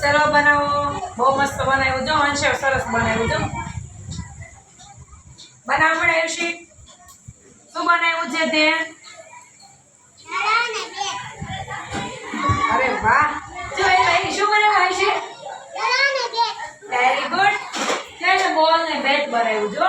ચલો બનાવો. બહુ મસ્ત બનાવ્યું. જો અંશે સરસ બનાવ્યું. જો. બનાવ પડે અંશી શું બનાવ્યું છે તે? અરે વાહ. જો એ અહીં શું બનાવ્યું હશે વેરી ગુડ ચાલો બોલ ને બેટ બનાવ્યું જો.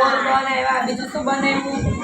હો બોલ બોલ આવ્યા. બીજું શું બનાવ્યું?